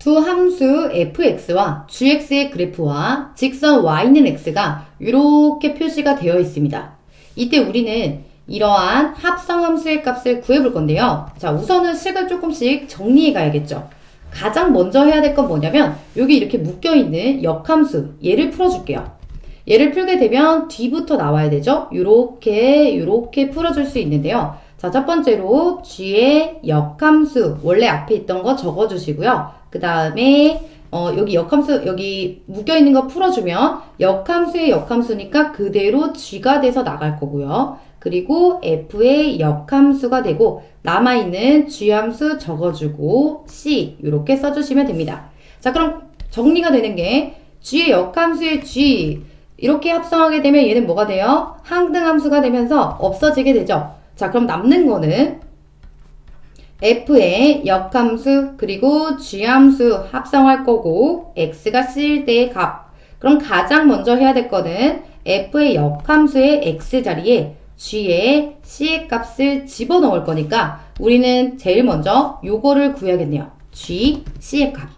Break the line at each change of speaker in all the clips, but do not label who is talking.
두 함수 fx와 gx의 그래프와 직선 y는 x가 이렇게 표시가 되어 있습니다. 이때 우리는 이러한 합성 함수의 값을 구해볼 건데요. 자, 우선은 식을 조금씩 정리해 가야겠죠. 가장 먼저 해야 될 건 뭐냐면 여기 이렇게 묶여있는 역함수 얘를 풀어줄게요. 얘를 풀게 되면 뒤부터 나와야 되죠. 요렇게 요렇게 풀어줄 수 있는데요. 자, 첫 번째로 g의 역함수 원래 앞에 있던 거 적어주시고요. 그 다음에 어, 여기 역함수 여기 묶여 있는 거 풀어주면 역함수의 역함수니까 그대로 g가 돼서 나갈 거고요. 그리고 f의 역함수가 되고 남아있는 g함수 적어주고 c 이렇게 써주시면 됩니다. 자, 그럼 정리가 되는 게 g의 역함수의 g 이렇게 합성하게 되면 얘는 뭐가 돼요? 항등함수가 되면서 없어지게 되죠. 자, 그럼 남는 거는 f의 역함수 그리고 g함수 합성할 거고 x가 c일 때의 값. 그럼 가장 먼저 해야 될 거는 f의 역함수의 x 자리에 g의 c의 값을 집어넣을 거니까 우리는 제일 먼저 요거를 구해야겠네요. g, c의 값.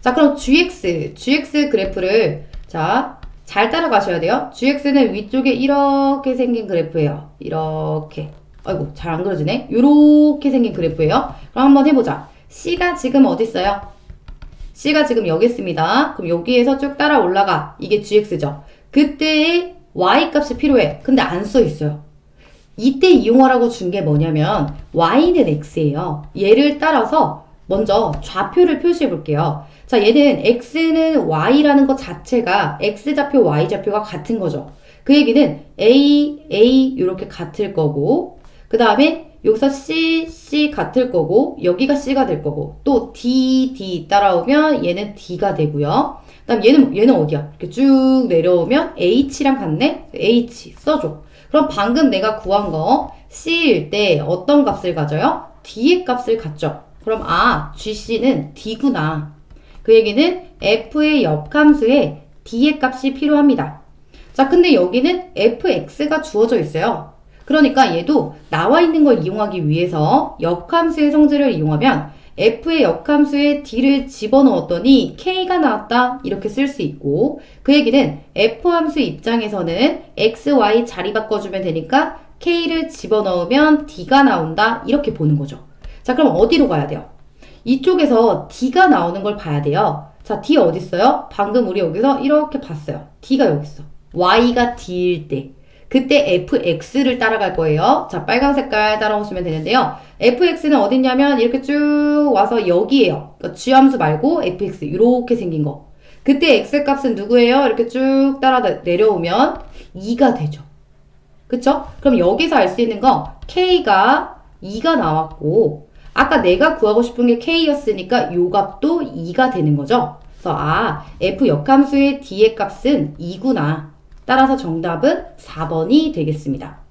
자, 그럼 gx, gx 그래프를 자, 잘 따라가셔야 돼요. gx는 위쪽에 이렇게 생긴 그래프예요. 이렇게. 아이고, 잘 안 그려지네. 요렇게 생긴 그래프예요. 그럼 한번 해보자. c가 지금 어디 있어요? c가 지금 여기 있습니다. 그럼 여기에서 쭉 따라 올라가. 이게 gx죠. 그때의 y 값이 필요해. 근데 안 써 있어요. 이때 이용하라고 준 게 뭐냐면 y는 x예요. 얘를 따라서 먼저 좌표를 표시해 볼게요. 자, 얘는 x는 y라는 것 자체가 x좌표, y좌표가 같은 거죠. 그 얘기는 a, a 이렇게 같을 거고 그 다음에 여기서 c, c 같을 거고 여기가 c가 될 거고 또 d, d 따라오면 얘는 d가 되고요. 그다음 얘는 얘는 어디야? 이렇게 쭉 내려오면 h랑 같네. h 써줘. 그럼 방금 내가 구한 거 c일 때 어떤 값을 가져요? d의 값을 갖죠. 그럼 아 gc는 d구나. 그 얘기는 f의 역함수에 d의 값이 필요합니다. 자, 근데 여기는 fx가 주어져 있어요. 그러니까 얘도 나와 있는 걸 이용하기 위해서 역함수의 성질을 이용하면 f의 역함수에 d를 집어넣었더니 k가 나왔다 이렇게 쓸 수 있고 그 얘기는 f 함수 입장에서는 x, y 자리 바꿔주면 되니까 k를 집어넣으면 d가 나온다 이렇게 보는 거죠. 자 그럼 어디로 가야 돼요? 이쪽에서 d가 나오는 걸 봐야 돼요. 자 d 어디 있어요? 방금 우리 여기서 이렇게 봤어요. d가 여기 있어. y가 d일 때 그때 fx를 따라갈 거예요. 자, 빨간 색깔 따라오시면 되는데요. fx는 어딨냐면 이렇게 쭉 와서 여기에요. 그러니까 g함수 말고 fx 이렇게 생긴 거. 그때 x 값은 누구예요? 이렇게 쭉 따라 내려오면 2가 되죠. 그쵸? 그럼 여기서 알 수 있는 거 k가 2가 나왔고 아까 내가 구하고 싶은 게 k였으니까 요 값도 2가 되는 거죠. 그래서 아 f 역함수의 d의 값은 2구나. 따라서 정답은 4번이 되겠습니다.